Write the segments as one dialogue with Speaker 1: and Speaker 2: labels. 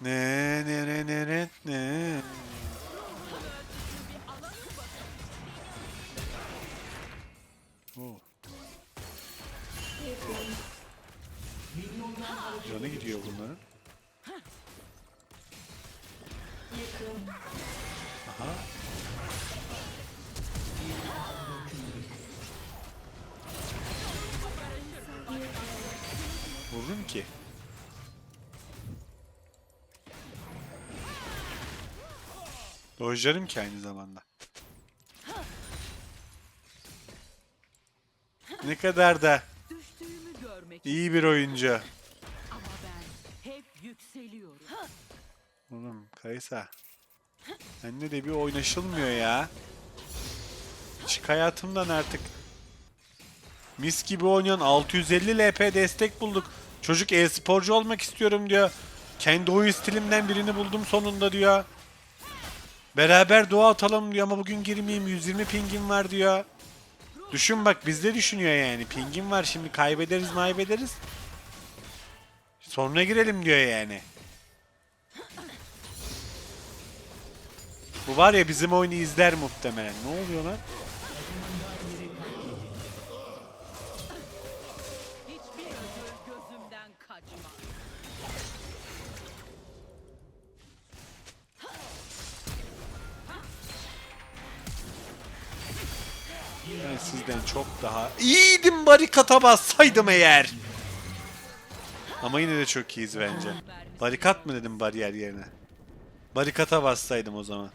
Speaker 1: Ne ne ne ne ne ne. Dojlarım ki aynı zamanda. Ne kadar da iyi bir oyuncu.
Speaker 2: ama ben hep yükseliyorum.
Speaker 1: Oğlum Kaysa. Bende de bir oynaşılmıyor ya. Çık hayatımdan artık. Mis gibi oynayan 650 LP destek bulduk. Çocuk e-sporcu olmak istiyorum diyor. Kendi oyun stilimden birini buldum sonunda diyor. Beraber dua atalım diyor ama bugün girmeyeyim 120 pingim var diyor. Düşün bak bizde düşünüyor yani. Pingim var şimdi kaybederiz maybederiz. Sonra girelim diyor yani. Bu var ya bizim oyunu izler muhtemelen. Ne oluyor lan? Sizden çok daha iyiydim barikata bassaydım eğer. Ama yine de çok iyiyiz bence. Barikat mı dedim bariyer yerine? Barikata bassaydım o zaman.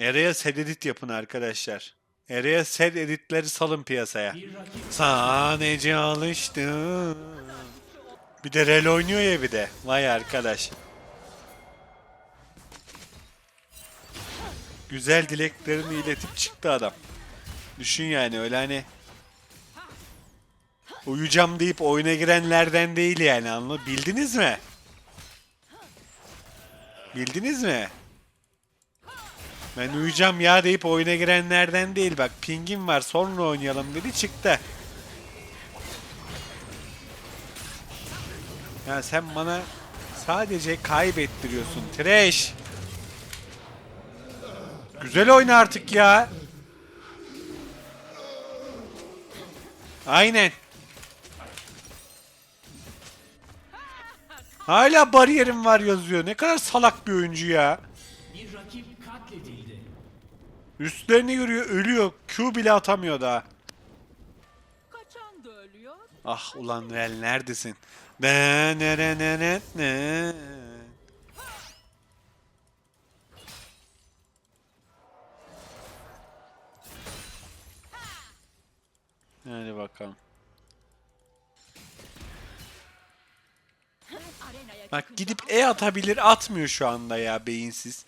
Speaker 1: Araya set edit yapın arkadaşlar. Araya set editleri salın piyasaya. Sadece alıştım. Bir de rel oynuyor ya bir de. Vay arkadaş. Güzel dileklerini iletip çıktı adam. Düşün yani öyle hani uyuyacağım deyip oyuna girenlerden değil yani anladın Bildiniz mi? Bildiniz mi? Ben uyuyacağım ya deyip oyuna girenlerden değil bak pingim var sonra oynayalım dedi çıktı. Ya sen bana sadece kaybettiriyorsun trash. Güzel oyna artık ya. Aynen. Hala bariyerim var yazıyor. Ne kadar salak bir oyuncu ya.
Speaker 3: Bir rakip katledildi.
Speaker 1: Üstlerini yürüyor, ölüyor. Q bile atamıyor daha.
Speaker 2: Kaçan da ölüyor.
Speaker 1: Ah ulan Rel neredesin? Ne ne ne ne ne ne. Hadi bakalım. Bak gidip E atabilir atmıyor şu anda ya beyinsiz.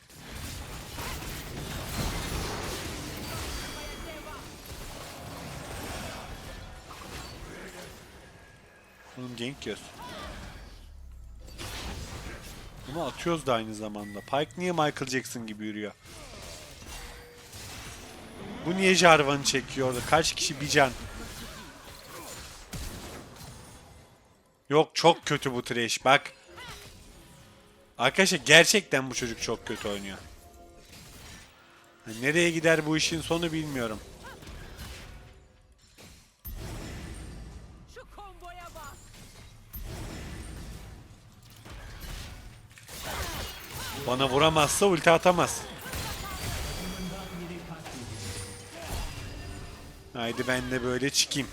Speaker 1: Oğlum gank yiyoruz. Bunu atıyoruz da aynı zamanda. Pike niye Michael Jackson gibi yürüyor? Bu niye Jarvan'ı çekiyor orada? Kaç kişi bir can? Yok çok kötü bu trash bak. Arkadaşlar gerçekten bu çocuk çok kötü oynuyor. Nereye gider bu işin sonu bilmiyorum. Bana vuramazsa ulti atamaz. Haydi ben de böyle çıkayım.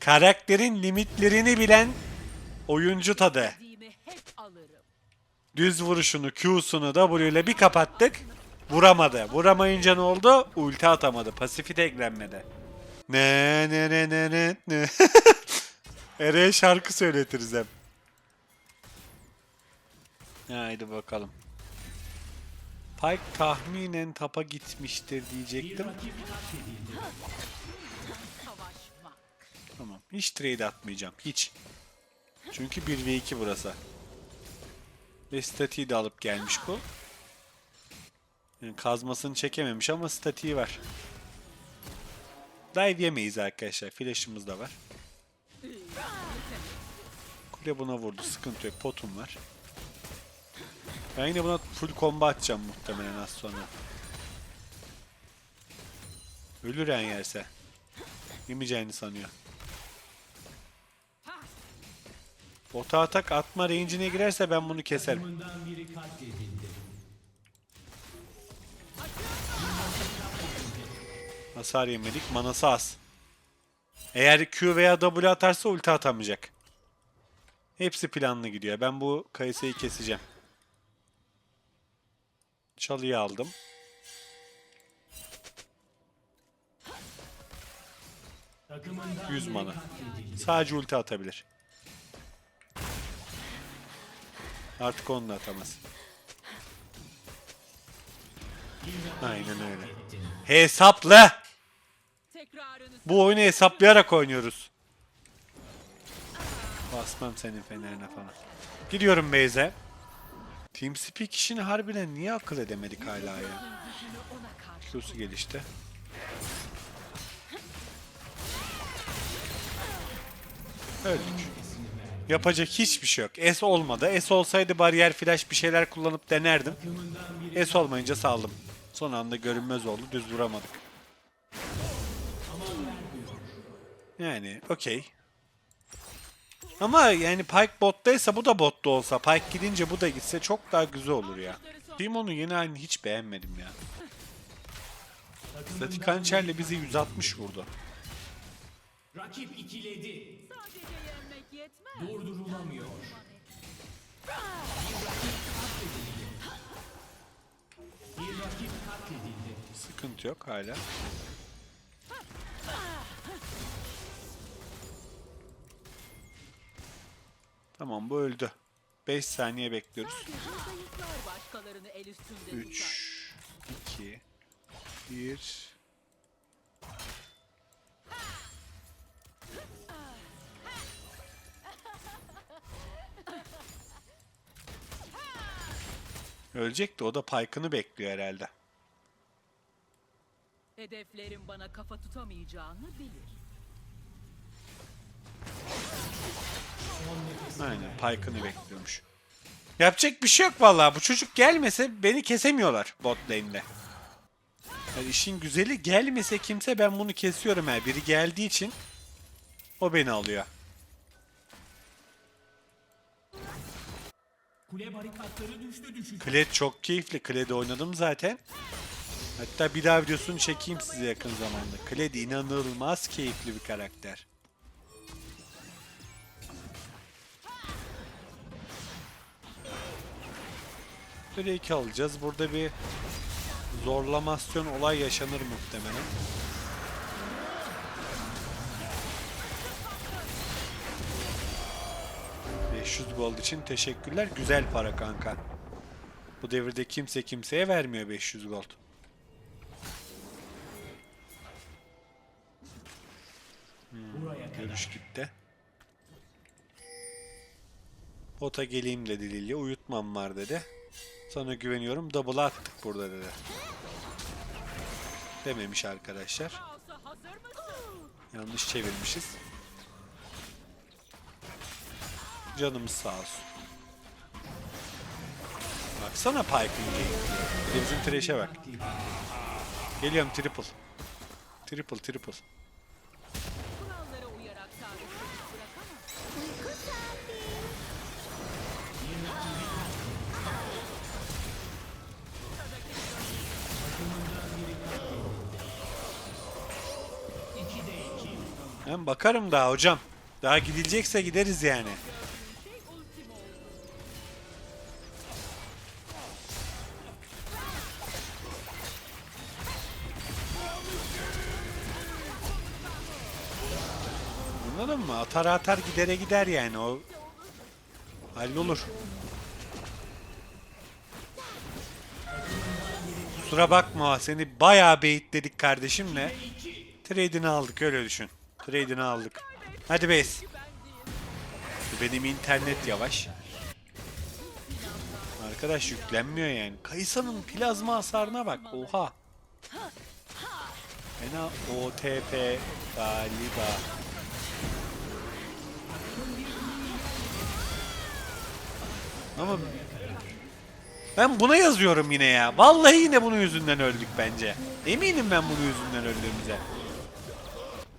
Speaker 1: Karakterin limitlerini bilen oyuncu
Speaker 2: alırım.
Speaker 1: Düz vuruşunu, Q'sunu W ile bir kapattık. Vuramadı. Vuramayınca ne oldu? Ulti atamadı. Pasifi teklenmedi. Ne ne ne ne ne ne. Ere'ye şarkı söyletiriz hep. Haydi bakalım. Pike tahminen tapa gitmiştir diyecektim. Tamam. Hiç trade atmayacağım. Hiç. Çünkü 1v2 burası. Ve statiği de alıp gelmiş bu. Yani kazmasını çekememiş ama statiği var. Dive yemeyiz arkadaşlar. Flash'ımız da var. De buna vurdu. Sıkıntı yok. Potum var. Ben yine buna full combo atacağım muhtemelen az sonra. Ölür en yerse. Yemeyeceğini sanıyor. Bota atak atma range'ine girerse ben bunu keserim. Hasar yemedik. Manası az. Eğer Q veya W atarsa ulti atamayacak. Hepsi planlı gidiyor. Ben bu Kayse'yi keseceğim. Çalıyı aldım.
Speaker 3: Takımından
Speaker 1: 100
Speaker 3: biri
Speaker 1: mana. Sadece ulti atabilir. Artık onu da atamaz. Aynen öyle. Hesaplı! Bu oyunu hesaplayarak oynuyoruz. Basmam senin fenerine falan. Gidiyorum Beyze. TeamSpeak işini harbiden niye akıl edemedik hala ya? Q'su gelişti. Öldük. Yapacak hiçbir şey yok. S olmadı. S olsaydı bariyer flash bir şeyler kullanıp denerdim. S olmayınca saldım. Son anda görünmez oldu. Düz vuramadık. Yani okey. Ama yani Pyke bottaysa bu da botta olsa, Pyke gidince bu da gitse çok daha güzel olur ya. Timon'un yeni halini hiç beğenmedim ya. Statik hançerle bizi 160 vurdu.
Speaker 3: Rakip ikiledi.
Speaker 2: Sadece yetmez.
Speaker 3: Durdurulamıyor. Bir rakip katledildi.
Speaker 1: Sıkıntı yok hala. Tamam bu öldü. 5 saniye bekliyoruz.
Speaker 2: Zayıflar başkalarını el üstünde
Speaker 1: 3
Speaker 2: tutar.
Speaker 1: 2 1 Ölecek de o da Pyke'ını bekliyor herhalde.
Speaker 2: Hedeflerin bana kafa tutamayacağını bilir.
Speaker 1: Aynen Pyke'ını bekliyormuş. Yapacak bir şey yok vallahi. Bu çocuk gelmese beni kesemiyorlar bot lane'de. Yani işin güzeli gelmese kimse ben bunu kesiyorum her. Biri geldiği için o beni alıyor.
Speaker 3: Kule barikatları düştü düşecek.
Speaker 1: Kled çok keyifli. Kled'i oynadım zaten. Hatta bir daha videosunu çekeyim size yakın zamanda. Kled inanılmaz keyifli bir karakter. Drake alacağız. Burada bir zorlamasyon olay yaşanır muhtemelen. ...500 gold için teşekkürler. Güzel para kanka. Bu devirde kimse kimseye vermiyor 500 gold.
Speaker 3: Buraya kadar.
Speaker 1: Görüş gitti. Bota geleyim dedi Lilya. Uyutmam var dedi. Sana güveniyorum. Double attık burada dedi. Dememiş arkadaşlar. Yanlış çevirmişiz. Canımız sağ olsun. Baksana Pike'ın de Bizim trash'e bak. Geliyorum triple. Triple triple. Ben bakarım daha hocam. Daha gidilecekse gideriz yani. Atar atar gidere gider yani o. Hallolur. Kusura bakma seni bayağı beyitledik kardeşimle. Trade'ini aldık öyle düşün. Trade'ini aldık. Hadi base. Benim internet yavaş. Arkadaş yüklenmiyor yani. Kayısa'nın plazma hasarına bak. Oha. Fena OTP galiba. Ama ben buna yazıyorum yine ya. Vallahi yine bunun yüzünden öldük bence. Eminim ben bunun yüzünden öldüğümüze.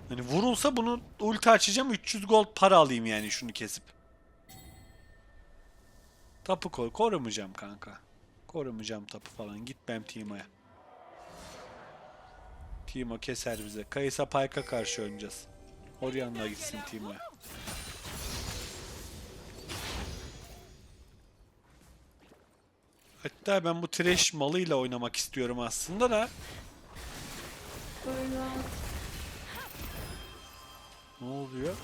Speaker 1: Hani vurulsa bunu ulti açacağım 300 gold para alayım yani şunu kesip. Tapu koy. Korumayacağım kanka. Korumayacağım tapu falan. Git ben Timo'ya. Timo keser bize. Kayısa Pike'a karşı oynayacağız. Orianna gitsin Timo'ya. Hatta ben bu trash malıyla oynamak istiyorum aslında da. Ne oluyor?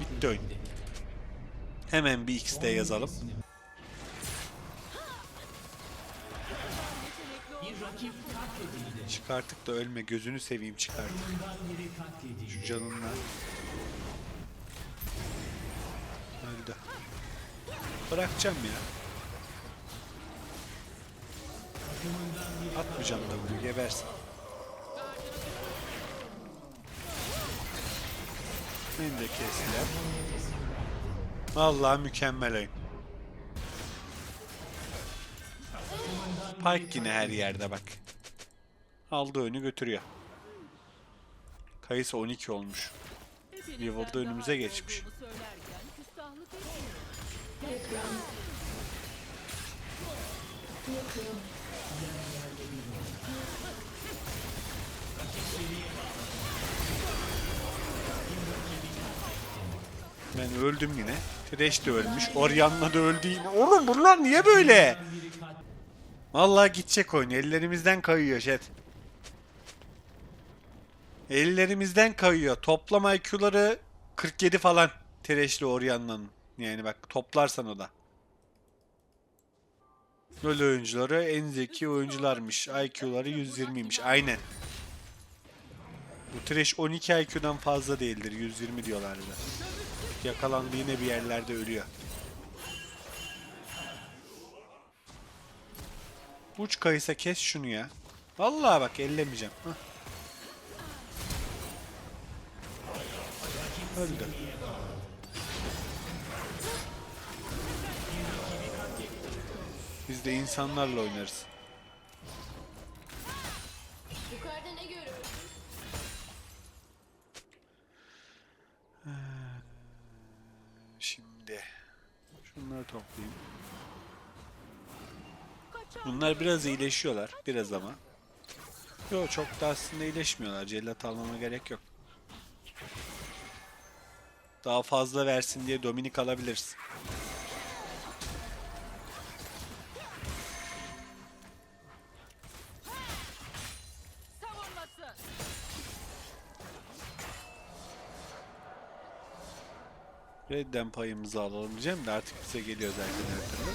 Speaker 1: Bitti oyun. Hemen bir XD yazalım. Çıkartık da ölme gözünü seveyim çıkart.
Speaker 3: Bundan biri katledildi.
Speaker 1: Şu canınla. Öldü. Bırakacağım ya. Atmayacağım da bunu gebersin. Beni de kestiler. Vallahi mükemmel oyun. Pike yine her yerde bak. Aldı oyunu götürüyor. Kayısı 12 olmuş.
Speaker 2: Daha
Speaker 1: önümüze geçmiş. Ben öldüm yine. Thresh de ölmüş. Orianna da öldü yine. Oğlum bunlar niye böyle? Vallahi gidecek oyun. Ellerimizden kayıyor chat. Ellerimizden kayıyor. Toplam IQ'ları 47 falan. Thresh'li Orianna'nın. Yani bak toplarsan o da. LoL oyuncuları en zeki oyuncularmış. IQ'ları 120'ymiş. Aynen. Bu Thresh 12 IQ'dan fazla değildir. 120 diyorlardı. Yakalandı yine bir yerlerde ölüyor. Uç kayısa kes şunu ya. Vallahi bak ellemeyeceğim. Hah. Öldü. Biz de insanlarla oynarız.
Speaker 4: Yukarıda ne görüyorsun?
Speaker 1: Şimdi şunları toplayayım. Bunlar biraz iyileşiyorlar. Biraz ama. Yok çok da aslında iyileşmiyorlar. Cellat almama gerek yok. Daha fazla versin diye Dominik alabiliriz. Redden payımızı alalım diyeceğim de artık bize geliyor zaten her türlü.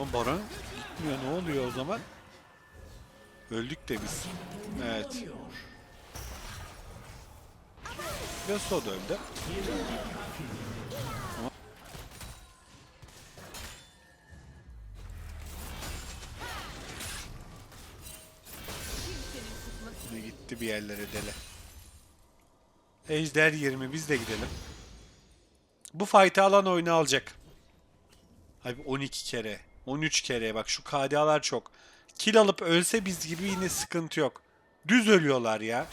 Speaker 1: Oo. O Baron gitmiyor ne oluyor o zaman? Öldük de biz. Evet. Yasuo da öldü. Bir yerlere deli. Ejder 20 biz de gidelim. Bu fight'ı alan oyunu alacak. Abi 12 kere, 13 kere bak şu KDA'lar çok. Kill alıp ölse biz gibi yine sıkıntı yok. Düz ölüyorlar ya.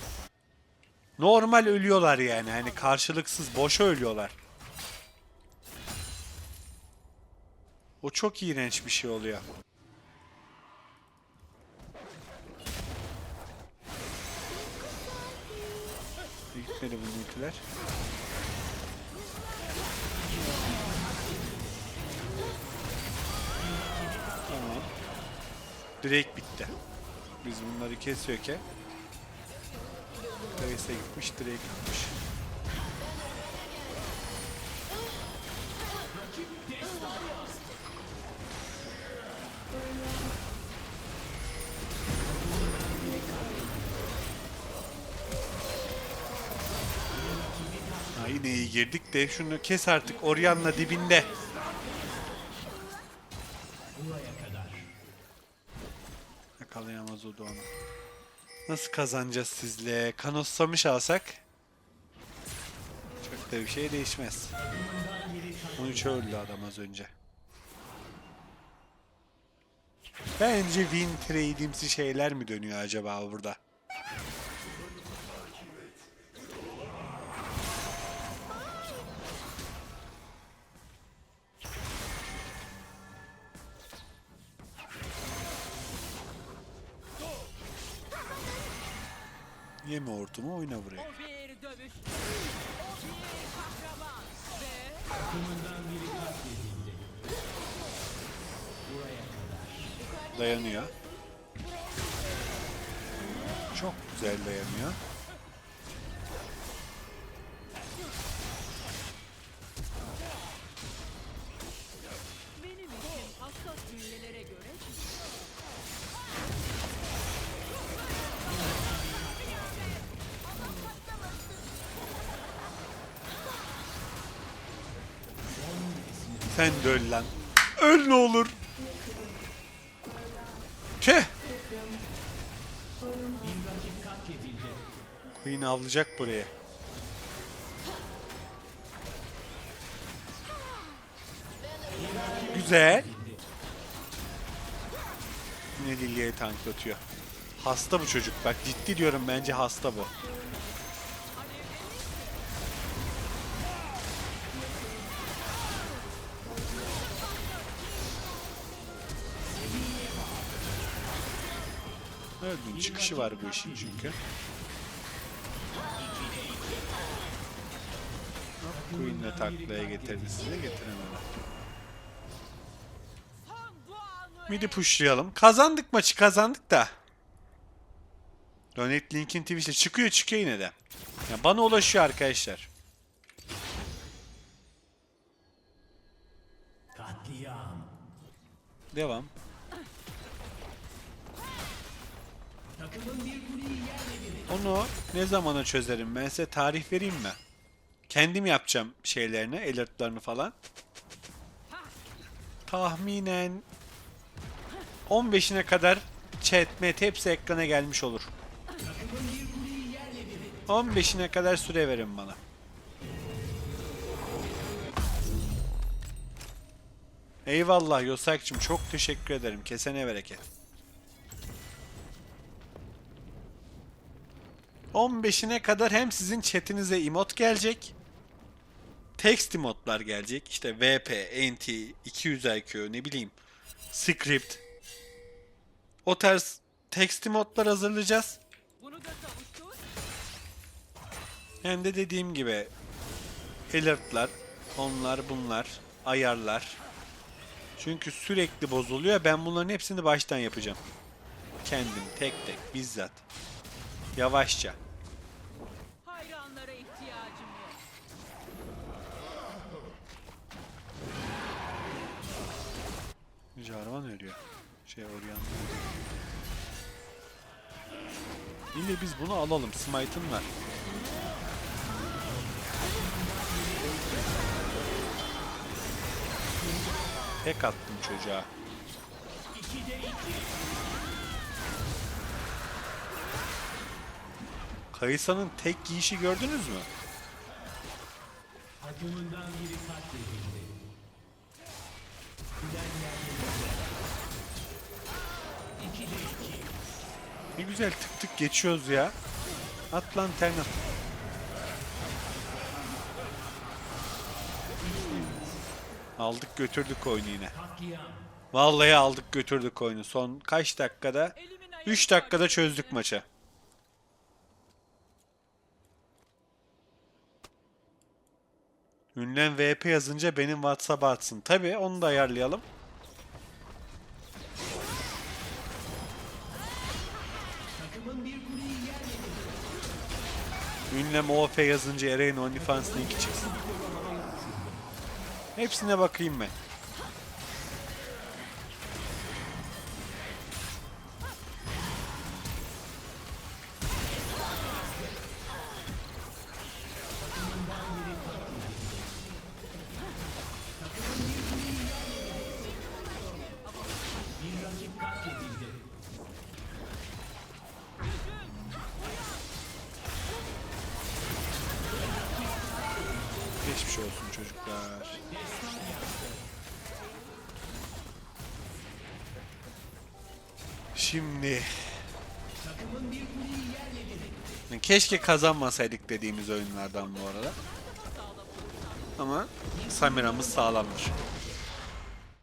Speaker 1: Normal ölüyorlar yani hani karşılıksız boşa ölüyorlar. O çok iğrenç bir şey oluyor. Gitmedi bu ultiler. Tamam. Direkt bitti. Biz bunları kesiyorken Kayıs'a gitmiş, direkt gitmiş. Girdik de şunu kes artık Orianna dibinde. Yakalayamaz o onu. Nasıl kazanacağız sizle? Kanotsamış alsak çok da bir şey değişmez. 13 öldü adam az önce. Bence win trade'imsi şeyler mi dönüyor acaba burada? Yeme hortumu oyna buraya.
Speaker 2: O bir dövüş. O bir kahraman. Ve
Speaker 1: Dayanıyor. Çok güzel dayanıyor. Sen de öl lan. Öl ne olur. Tüh. Queen avlayacak buraya. Güzel. Yine Lilia'yı tanklatıyor. Hasta bu çocuk. Bak ciddi diyorum bence hasta bu. Öldün çıkışı var bu işin çünkü. Queen'le taklaya getirdi size getiremedi. Midi pushlayalım. Kazandık maçı kazandık da. Donate linkin Twitch'te çıkıyor çıkıyor yine de. Ya bana ulaşıyor arkadaşlar. Devam.
Speaker 3: Takımın bir kuleyi yerle bir
Speaker 1: Onu ne zamana çözerim ben size tarih vereyim mi? Kendim yapacağım şeylerini, alertlarını falan. Tahminen 15'ine kadar chat, met hepsi ekrana gelmiş olur. 15'ine kadar süre verin bana. Eyvallah Yosak'cığım çok teşekkür ederim. Kesene bereket. 15'ine kadar hem sizin chatinize emot gelecek. Text emotlar gelecek. İşte VP, NT, 200 IQ ne bileyim. Script. O tarz text emotlar hazırlayacağız. Hem de dediğim gibi alertlar, onlar bunlar, ayarlar. Çünkü sürekli bozuluyor. Ben bunların hepsini baştan yapacağım. Kendim tek tek bizzat. Yavaşça. Jarvan ölüyor. Şey Orion. Yine biz bunu alalım. Smite'ın var. Tek attım çocuğa. Kayısa'nın tek giyişi gördünüz mü?
Speaker 3: takımından biri katledildi.
Speaker 1: Ne güzel tık tık geçiyoruz ya. At lan Ternan. Aldık götürdük oyunu yine. Vallahi aldık götürdük oyunu. Son kaç dakikada?
Speaker 2: Elimin ayağım
Speaker 1: 3 dakikada çözdük maçı. Ünlem VP yazınca benim WhatsApp'a atsın. Tabi onu da ayarlayalım. Ünlem OF yazınca Eren OnlyFans linki çıksın. Hepsine bakayım ben. Şimdi keşke kazanmasaydık dediğimiz oyunlardan bu arada. Ama Samira'mız sağlammış.